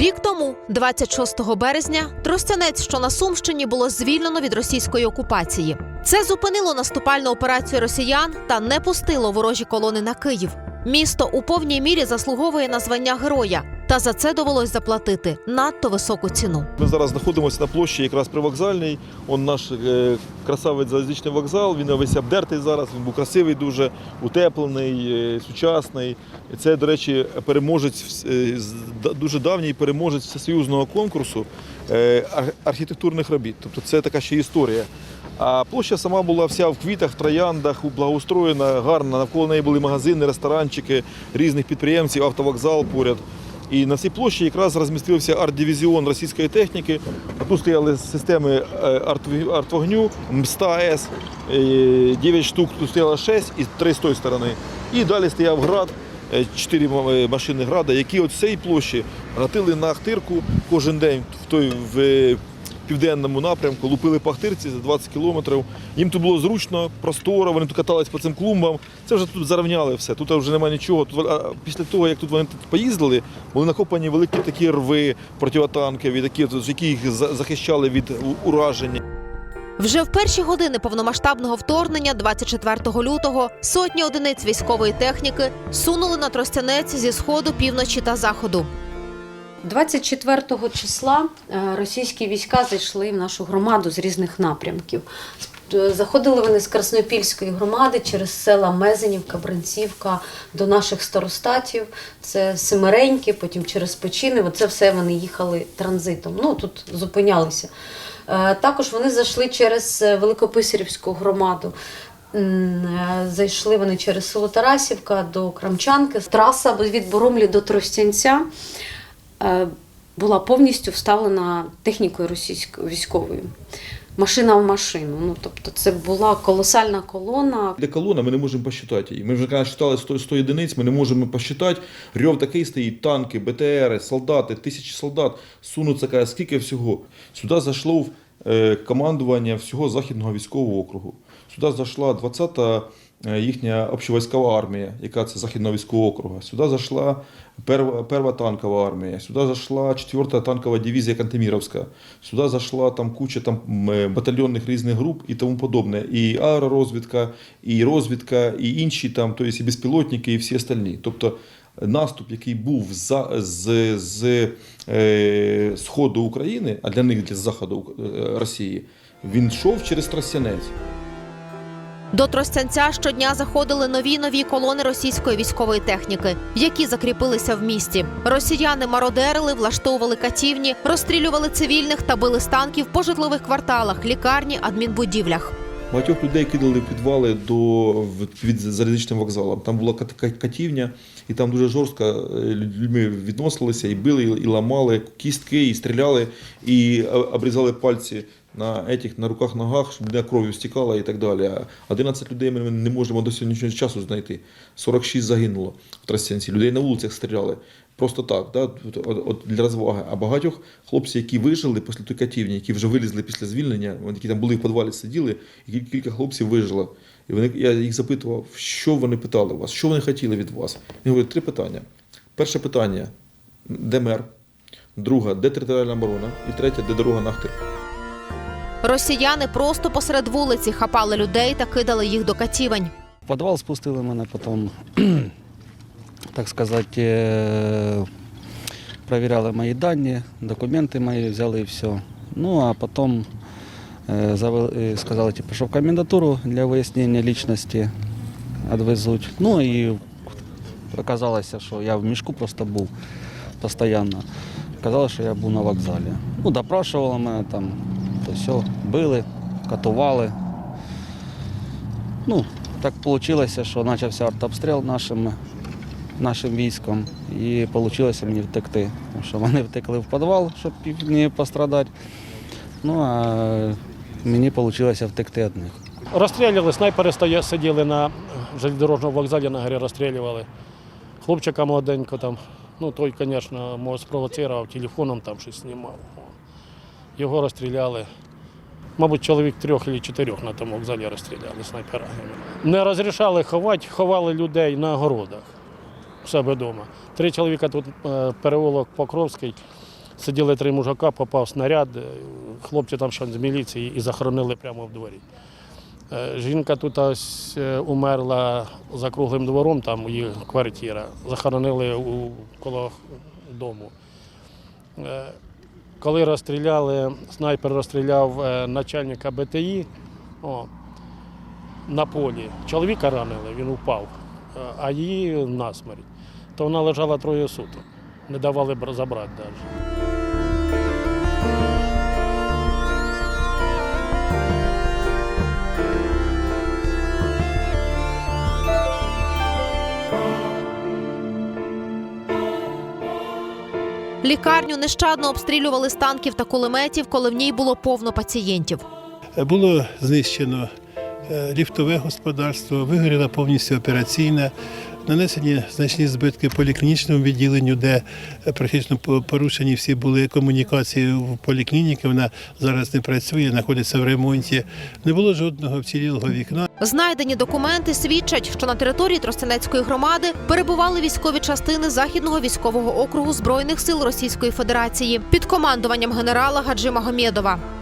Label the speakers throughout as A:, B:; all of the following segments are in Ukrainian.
A: Рік тому, 26 березня, Тростянець, що на Сумщині, було звільнено від російської окупації. Це зупинило наступальну операцію росіян та не пустило ворожі колони на Київ. Місто у повній мірі заслуговує на звання героя, та за це довелось заплатити надто високу ціну.
B: Ми зараз знаходимося на площі якраз привокзальній. Он наш е, красавець залізничний вокзал. Він весь обдертий зараз. Він був красивий, дуже утеплений, е, сучасний. Це, до речі, переможець е, дуже давній переможець всесоюзного конкурсу архітектурних робіт. Тобто це така ще історія. А площа сама була вся в квітах, в трояндах, благоустроєна, гарна. Навколо неї були магазини, ресторанчики різних підприємців, автовокзал поряд. І на цій площі якраз розмістився арт-дивізіон російської техніки. Тут стояли системи е, арт- артвогню, МСТА-С, 9 штук, тут стояло 6 і 3 з тої сторони. І далі стояв град, 4 машини града, які от цієї площі гатили на Ахтирку кожен день в той в е, південному напрямку, лупили по Ахтирці за 20 кілометрів. Їм тут було зручно, просторо, вони тут катались по цим клумбам. Це вже тут зарівняли все. Тут вже немає нічого. Тут, а після того, як тут вони поїздили, були накопані великі такі рви противотанкові, такі, які їх захищали від ураження.
A: Вже в перші години повномасштабного вторгнення, 24 лютого, сотні одиниць військової техніки сунули на Тростянець зі сходу, півночі та заходу.
C: 24 числа е, російські війська зайшли в нашу громаду з різних напрямків. Е, Заходили вони з Краснопільської громади через села Мезенівка, Бранцівка до наших старостатів. Це Семереньки, потім через Печини. Це все вони їхали транзитом. Ну тут зупинялися. Е, Також вони зайшли через Великописарівську громаду. Зайшли вони через село Тарасівка до Крамчанки. Траса від Боромлі до Тростянця була повністю вставлена технікою російською військовою. Машина в машину. Ну, тобто це була колосальна колона.
B: Де колона, ми не можемо посчитати її. Ми вже коли считали 100, 100 одиниць, ми не можемо посчитати. Рьов такий стоїть, танки, БТРи, солдати, тисячі солдат сунуться, скільки всього. Сюди зайшло е, командування всього Західного військового округу. Сюди зайшла 20-та е, їхня общевійськова армія, яка це Західного військового округу. Сюди зайшла перва, перва танкова армія, сюди зайшла 4-та танкова дивізія Кантеміровська, сюди зайшла там куча там е, батальйонних різних груп і тому подобне. І аеророзвідка, і розвідка, і інші там, тобто і безпілотники, і всі остальні. Тобто наступ, який був за, з, з е, сходу України, а для них для заходу е, Росії, він йшов через Тростянець.
A: До Тростянця щодня заходили нові нові колони російської військової техніки, які закріпилися в місті. Росіяни мародерили, влаштовували катівні, розстрілювали цивільних та били з танків по житлових кварталах, лікарні, адмінбудівлях.
B: Багатьох людей кидали в підвали до під залізничним вокзалом. Там була кат- кат- катівня, і там дуже жорстко е, людьми відносилися, і били, і ламали кістки, і стріляли, і обрізали пальці на етіх, на руках, ногах, щоб людина кров'ю стікала і так далі. А 11 людей ми не можемо до сьогоднішнього часу знайти. 46 загинуло в Тростянці. Людей на вулицях стріляли. Просто так, да? от, для розваги. А багатьох хлопців, які вижили після тої катівні, які вже вилізли після звільнення, які там були в підвалі сиділи, і кілька хлопців вижило. І вони, я їх запитував, що вони питали у вас, що вони хотіли від вас. Він говорить, три питання. Перше питання де мер? Друге, де територіальна оборона? І третє, де дорога на Ахтир?
A: Росіяни просто посеред вулиці хапали людей та кидали їх до катівень.
D: В підвал спустили мене потім, так сказати, е, перевіряли мої дані, документи мої взяли і все. Ну а потім сказали, типу, що в комендатуру для вияснення лічності відвезуть. Ну і оказалося, що я в мішку просто був постійно. Казали, що я був на вокзалі. Ну, допрашували мене там, то все, били, катували. Ну, так вийшло, що почався артобстріл нашим, нашим військом і вийшло мені втекти. Тому що вони втекли в підвал, щоб не пострадати. Ну а мені вийшло втекти від них.
E: Розстрілювали, снайпери сиділи на железнодорожному вокзалі на горі, розстрілювали. Хлопчика молоденько там, ну той, звісно, може спровоцирував, телефоном там щось знімав. Його розстріляли. Мабуть, чоловік трьох або чотирьох на тому вокзалі розстріляли снайперами. Не розрішали ховати, ховали людей на городах у себе вдома. Три чоловіка тут е, переулок Покровський, Сиділи три мужика, попав снаряд, е, хлопці там ще з міліції і захоронили прямо в дворі. Е, Жінка тут ось е, умерла за круглим двором, там її квартира. Захоронили у, коло дому. Коли розстріляли, снайпер розстріляв начальника БТІ о, на полі. Чоловіка ранили, він упав, а її насмерть. То вона лежала троє суток. Не давали забрати навіть.
A: Лікарню нещадно обстрілювали з танків та кулеметів, коли в ній було повно пацієнтів.
F: Було знищено е, ліфтове господарство, вигоріла повністю операційна, нанесені значні збитки поліклінічному відділенню, де е, практично порушені всі були комунікації в поліклініки. Вона зараз не працює, знаходиться в ремонті. Не було жодного вцілілого вікна.
A: Знайдені документи свідчать, що на території Тростянецької громади перебували військові частини Західного військового округу Збройних сил Російської Федерації під командуванням генерала Гаджи Магомєдова.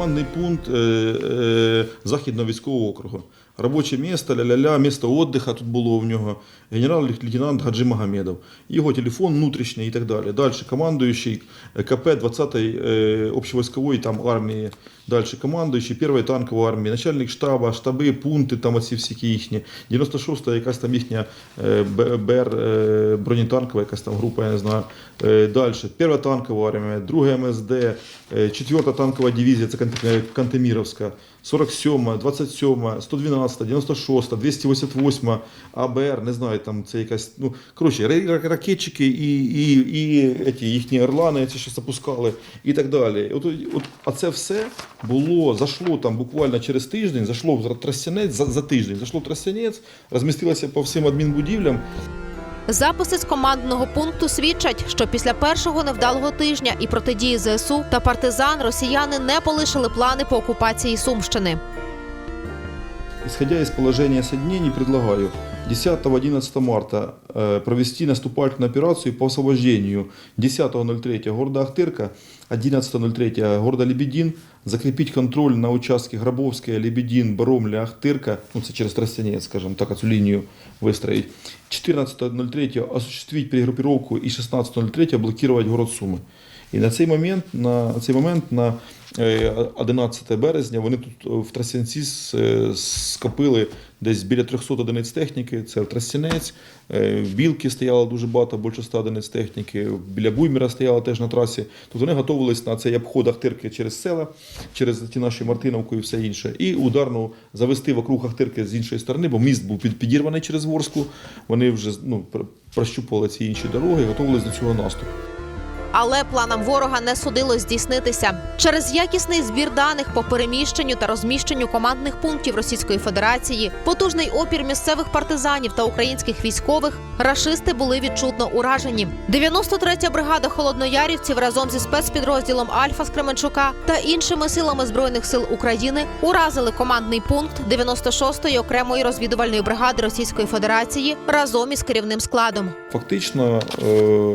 B: Командний пункт е, е, Західного військового округу. Робоче місто, ля-ля-ля, місто віддиха тут було в нього. Генерал-лейтенант Гаджи Магомедов. Його телефон внутрішній і так далі. Далі командуючий КП 20-ї е, общевойскової там армії. Далі командуючий 1-ї танкової армії, начальник штабу, штаби, пункти там оці всі їхні. 96-та якась там їхня е, БР бронетанкова якась там група, я не знаю. Далі, 1-та танкова армія, 2 МСД, 4-та танкова дивізія, це Кант- Кантеміровська, 47, 27, 112, 96, 288, АБР, не знаю, там це якась, ну, коротше, ра- ракетчики і, і, і еті, їхні орлани, ці що запускали і так далі. От, от, а це все було, зайшло там буквально через тиждень, зайшло в Тростянець, за, за тиждень, зайшло в Тростянець, розмістилося по всім адмінбудівлям,
A: Записи з командного пункту свідчать, що після першого невдалого тижня і протидії ЗСУ та партизан росіяни не полишили плани по окупації Сумщини.
B: Исходя из положения соединений, предлагаю 10-11 марта э, провести наступательную операцию по освобождению 10.03 города Ахтырка, 11.03 города Лебедин, закрепить контроль на участке Гробовская, Лебедин, Баромля, Ахтырка, ну, это через Тростянец, скажем так, эту линию выстроить. 14.03 осуществить перегруппировку и 16.03 блокировать город Сумы. І на цей момент, на цей момент, на е, 11 березня, вони тут е, в Тростянці с- е, скопили десь біля 300 одиниць техніки. Це в Тростянець, е, Білки стояло дуже багато, більше 100 одиниць техніки, біля Буйміра стояло теж на трасі. Тобто вони готувалися на цей обход Ахтирки через села, через ті наші Мартиновку і все інше. І ударну завести вокруг Ахтирки з іншої сторони, бо міст був під- підірваний через Ворску. Вони вже ну, пр- прощупували ці інші дороги готувалися до цього наступу.
A: Але планам ворога не судилось здійснитися через якісний збір даних по переміщенню та розміщенню командних пунктів Російської Федерації, потужний опір місцевих партизанів та українських військових. Рашисти були відчутно уражені. 93-я бригада холодноярівців разом зі спецпідрозділом Альфа з Кременчука та іншими силами збройних сил України уразили командний пункт 96-ї окремої розвідувальної бригади Російської Федерації разом із керівним складом.
B: Фактично е,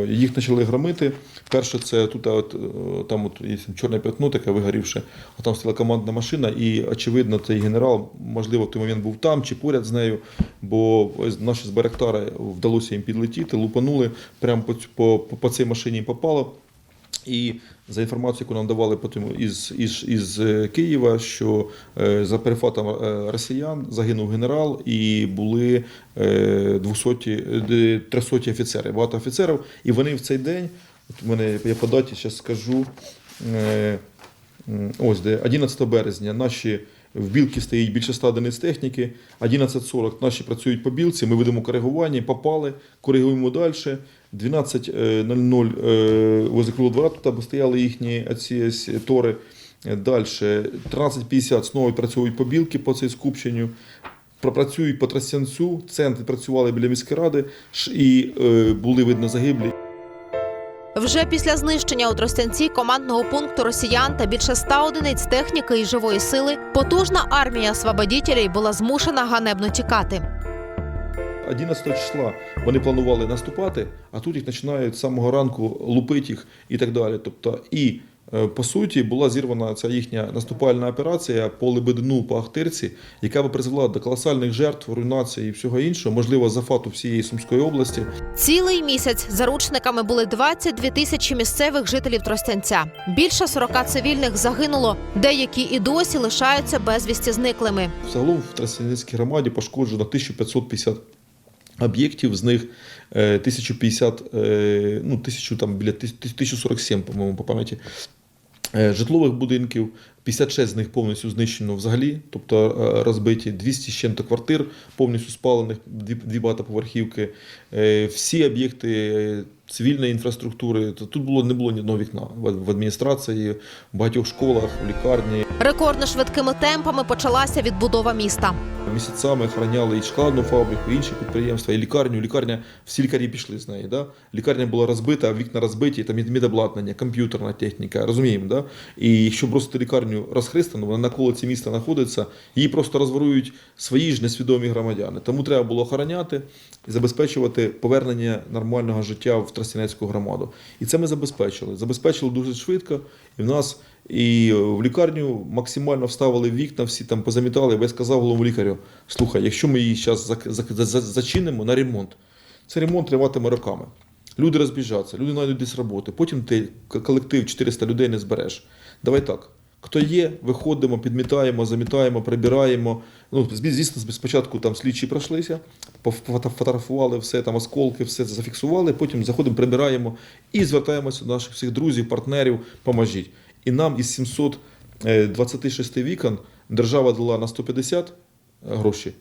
B: їх почали громити. Перше, це тут от, е, там от є чорне п'ятно, таке вигорівше, а там стояла командна машина, і очевидно, цей генерал, можливо, в той момент був там чи поряд з нею, бо наші з Байрактари вдалося їм підлетіти, лупанули прямо по, по, по, цій машині попало. І за інформацією, яку нам давали потім із, із, із е, Києва, що е, за перехватом е, росіян загинув генерал і були е, 200, е, 300 офіцери, багато офіцерів. І вони в цей день, от у мене я по даті зараз скажу, е, ось де. 11 березня. Наші в білки стоїть більше 100 одиниць техніки, 11.40 наші працюють по білці, ми ведемо коригування, попали, коригуємо далі. 12.00 е, возле круглого двора стояли їхні ці тори. Далі 13.50 знову працюють по білки по цій скупченню. Пропрацюють по Тростянцю, центри працювали біля міської ради і е, були видно загиблі.
A: Вже після знищення у Тростянці командного пункту росіян та більше ста одиниць техніки і живої сили, потужна армія освободітелей була змушена ганебно тікати.
B: 11 числа вони планували наступати, а тут їх починають з самого ранку лупити їх і так далі. Тобто, і по суті була зірвана ця їхня наступальна операція по Лебедину, по Ахтирці, яка би призвела до колосальних жертв, руйнації і всього іншого, можливо, зафату всієї Сумської області.
A: Цілий місяць заручниками були 22 тисячі місцевих жителів Тростянця. Більше 40 цивільних загинуло, деякі і досі лишаються безвісті зниклими.
B: Загалом в Тростянецькій громаді пошкоджено 1550 об'єктів, з них е, 1050, е, ну, 1000, там, біля 1047, по-моєму, по пам'яті. Е, Житлових будинків 56 з них повністю знищено взагалі, тобто е, розбиті 200 з чим-то квартир повністю спалених, дві, багатоповерхівки, Е, всі об'єкти е, цивільної інфраструктури. То Тут було не було ні одного вікна в адміністрації, в багатьох школах, в лікарні.
A: Рекордно швидкими темпами почалася відбудова міста.
B: Місяцями охороняли і шоколадну фабрику, і інші підприємства, і лікарню. Лікарня, всі лікарі пішли з неї. Да? Лікарня була розбита, вікна розбиті, там медобладнання, комп'ютерна техніка, розуміємо, да? І якщо бросити лікарню розхристану, вона на колиці міста знаходиться, її просто розворують свої ж несвідомі громадяни. Тому треба було охороняти і забезпечувати повернення нормального життя в Тростянецьку громаду. І це ми забезпечили. Забезпечили дуже швидко, і в нас і в лікарню максимально вставили вікна, всі там позамітали. Я сказав голову лікарю: слухай, якщо ми її зараз зачинимо на ремонт, це ремонт триватиме роками. Люди розбіжаться, люди знайдуть десь роботи. Потім ти колектив 400 людей не збереш. Давай так. Хто є, виходимо, підмітаємо, замітаємо, прибираємо. Ну, зві- звісно, спочатку там слідчі пройшлися, пофотографували все, там осколки, все зафіксували, потім заходимо, прибираємо і звертаємося до наших всіх друзів, партнерів, поможіть. І нам із 726 вікон держава дала на 150 гроші,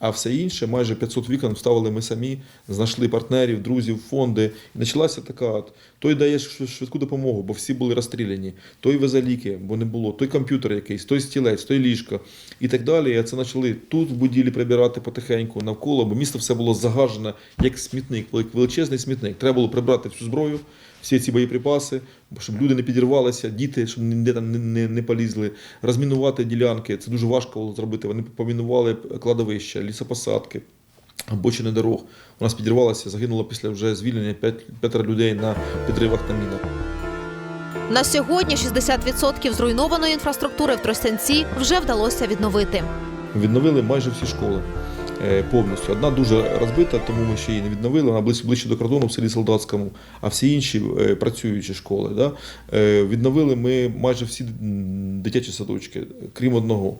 B: а все інше, майже 500 вікон вставили ми самі, знайшли партнерів, друзів, фонди. І почалася така: от, той дає швидку допомогу, бо всі були розстріляні, той везе ліки, бо не було, той комп'ютер якийсь, той стілець, той ліжко і так далі. І це почали тут в будівлі прибирати потихеньку навколо, бо місто все було загажене як смітник, вели- величезний смітник. Треба було прибрати всю зброю, всі ці боєприпаси, щоб люди не підірвалися, діти, щоб ніде там не, не, не полізли, розмінувати ділянки. Це дуже важко було зробити. Вони помінували кладовища, лісопосадки. Обочини дорог. У нас підірвалося, загинуло після вже звільнення п'ять- п'ятеро людей на підривах на мінах.
A: На сьогодні 60% зруйнованої інфраструктури в Тростянці вже вдалося відновити.
B: Відновили майже всі школи повністю. Одна дуже розбита, тому ми ще її не відновили. Вона ближче, ближче до кордону в селі Солдатському, а всі інші е, працюючі школи. Да? Е, Відновили ми майже всі дитячі садочки, крім одного.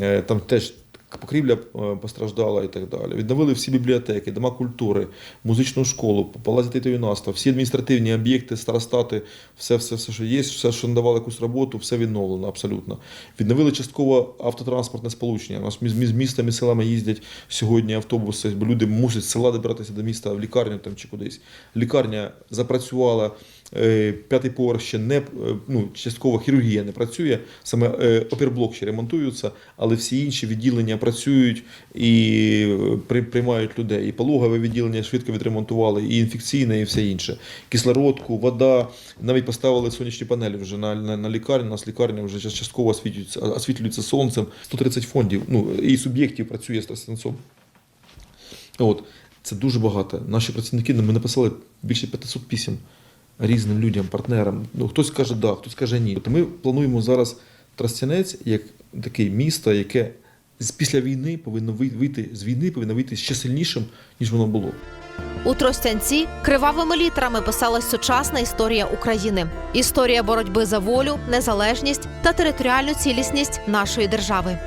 B: Е, Там теж покрівля е, постраждала і так далі. Відновили всі бібліотеки, дома культури, музичну школу, палац дітей та юнацтва, всі адміністративні об'єкти, старостати, все, все, все, що є, все, що надавало якусь роботу, все відновлено абсолютно. Відновили частково автотранспортне сполучення. У нас між містами і селами їздять сьогодні автобуси, бо люди мусять з села добиратися до міста в лікарню там чи кудись. Лікарня запрацювала. Е, П'ятий поверх ще не е, ну, частково хірургія не працює, саме е, опірблок ще ремонтуються, але всі інші відділення працюють і приймають людей. І пологове відділення швидко відремонтували, і інфекційне, і все інше. Кислородку, вода, навіть поставили сонячні панелі вже на, на, на лікарню. У нас лікарня вже частково освітлюється, освітлюється сонцем. 130 фондів, ну і суб'єктів працює з Тростянцом. От, це дуже багато. Наші працівники ми написали більше 500 писем різним людям, партнерам. Ну, хтось каже да, хтось каже ні. Ми плануємо зараз Тростянець як таке місто, яке після війни повинно вий- вийти з війни, повинно вийти ще сильнішим, ніж воно було.
A: У Тростянці кривавими літерами писалась сучасна історія України. Історія боротьби за волю, незалежність та територіальну цілісність нашої держави.